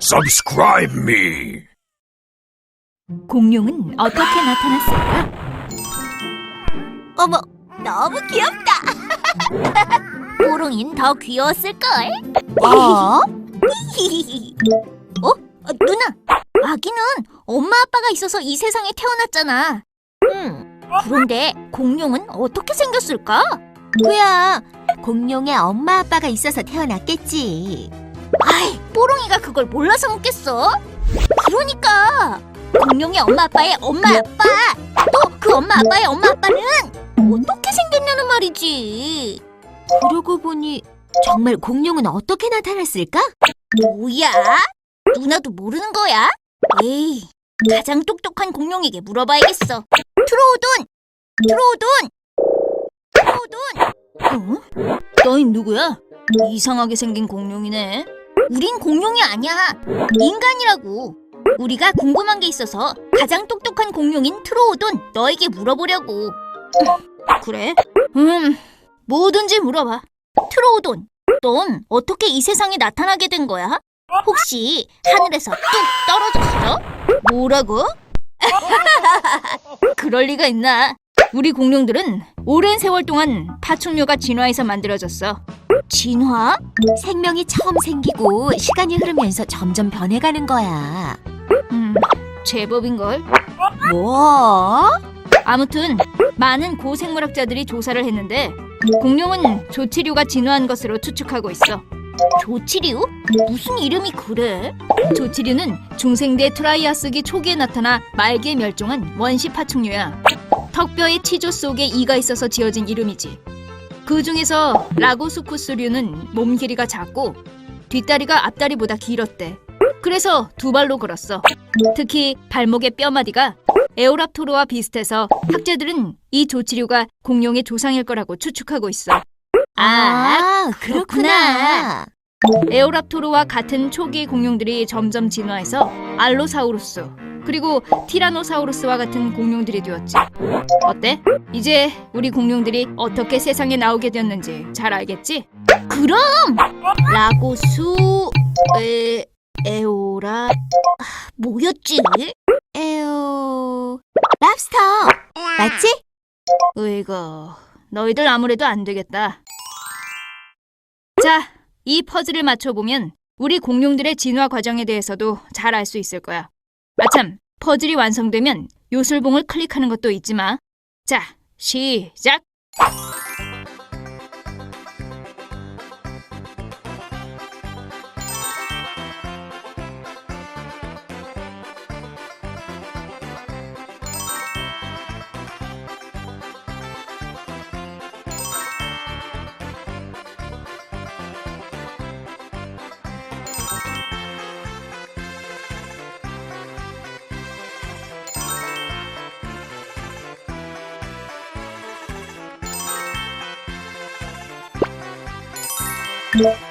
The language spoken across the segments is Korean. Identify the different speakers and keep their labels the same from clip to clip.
Speaker 1: Subscribe me.
Speaker 2: 공룡은 어떻게 나타났을까?
Speaker 3: 어머, 너무 귀엽다. 뽀롱인 더 귀여웠을걸?
Speaker 2: 어?
Speaker 3: 어? 어, 누나, 아기는 엄마 아빠가 있어서 이 세상에 태어났잖아. 음, 그런데 공룡은 어떻게 생겼을까?
Speaker 4: 그야 공룡의 엄마 아빠가 있어서 태어났겠지.
Speaker 3: 아이, 뽀롱이가 그걸 몰라서 묻겠어? 그러니까 공룡의 엄마 아빠의 엄마 아빠 또 그 엄마 아빠의 엄마 아빠는 어떻게 생겼냐는 말이지.
Speaker 4: 그러고 보니 정말 공룡은 어떻게 나타났을까?
Speaker 3: 뭐야? 누나도 모르는 거야? 에이, 가장 똑똑한 공룡에게 물어봐야겠어. 트로오돈! 트로오돈! 트로오돈! 어? 너흰 누구야? 이상하게 생긴 공룡이네. 우린 공룡이 아니야. 인간이라고. 우리가 궁금한 게 있어서 가장 똑똑한 공룡인 트로오돈 너에게 물어보려고. 그래? 음, 뭐든지 물어봐. 트로오돈, 넌 어떻게 이 세상에 나타나게 된 거야? 혹시 하늘에서 뚝 떨어졌어? 뭐라고? 그럴 리가 있나? 우리 공룡들은 오랜 세월 동안 파충류가 진화해서 만들어졌어. 진화?
Speaker 4: 생명이 처음 생기고 시간이 흐르면서 점점 변해가는 거야.
Speaker 3: 음, 제법인걸.
Speaker 4: 뭐?
Speaker 3: 아무튼 많은 고생물학자들이 조사를 했는데 공룡은 조치류가 진화한 것으로 추측하고 있어. 조치류? 무슨 이름이 그래? 조치류는 중생대 트라이아스기 초기에 나타나 말기에 멸종한 원시 파충류야. 턱뼈에 치조 속에 이가 있어서 지어진 이름이지. 그 중에서 라고수쿠스류는 몸 길이가 작고 뒷다리가 앞다리보다 길었대. 그래서 두 발로 걸었어. 특히 발목의 뼈마디가 에오랍토르와 비슷해서 학자들은 이 조치류가 공룡의 조상일 거라고 추측하고 있어.
Speaker 4: 아, 그렇구나.
Speaker 3: 에오랍토르와 같은 초기 공룡들이 점점 진화해서 알로사우루스 그리고 티라노사우루스와 같은 공룡들이 되었지. 어때? 이제 우리 공룡들이 어떻게 세상에 나오게 되었는지 잘 알겠지? 그럼 라고 수 에 에오라 아, 뭐였지?
Speaker 4: 에오, 랍스터. 맞지?
Speaker 3: 으이구, 너희들 아무래도 안 되겠다. 자, 이 퍼즐을 맞춰보면 우리 공룡들의 진화 과정에 대해서도 잘 알 수 있을 거야. 아참, 퍼즐이 완성되면 요술봉을 클릭하는 것도 잊지 마. 자, 시작! you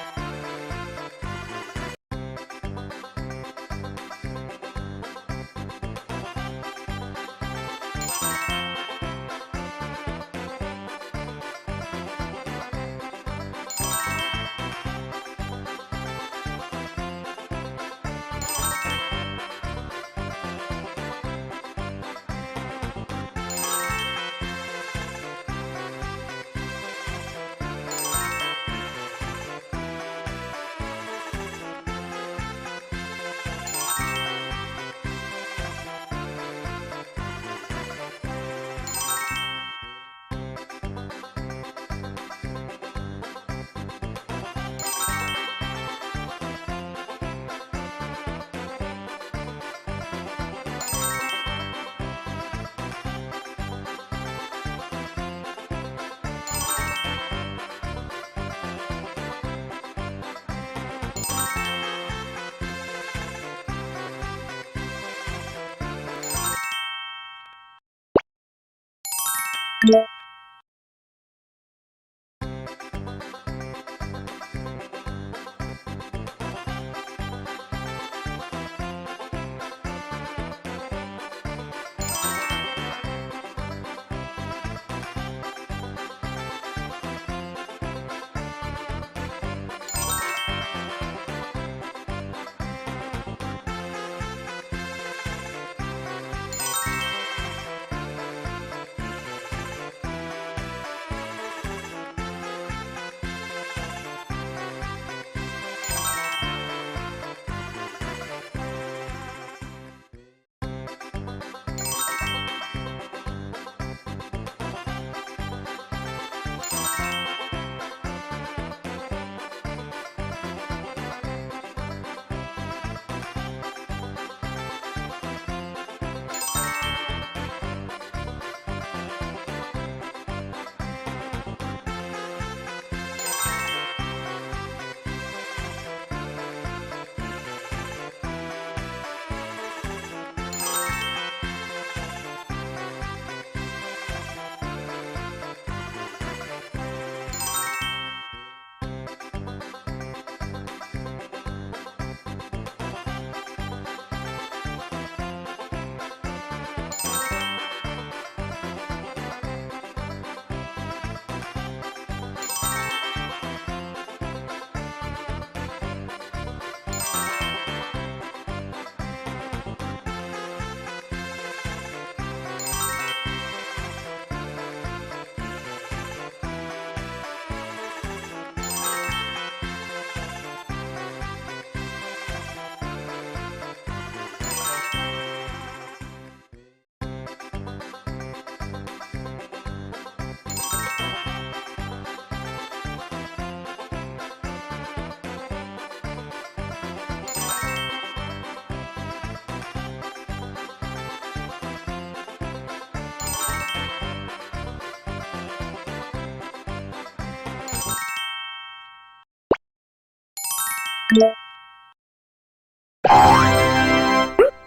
Speaker 3: you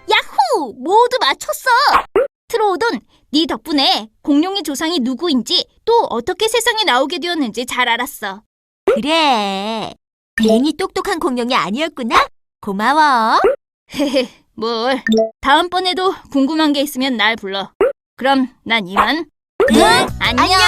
Speaker 3: 야호! 모두 맞췄어! 트로우돈, 네 덕분에 공룡의 조상이 누구인지 또 어떻게 세상에 나오게 되었는지 잘 알았어.
Speaker 4: 그래. 괜히 똑똑한 공룡이 아니었구나. 고마워.
Speaker 3: 헤헤, 뭘. 다음번에도 궁금한 게 있으면 날 불러. 그럼 난 이만.
Speaker 4: 응,
Speaker 3: 안녕.
Speaker 4: 안녕.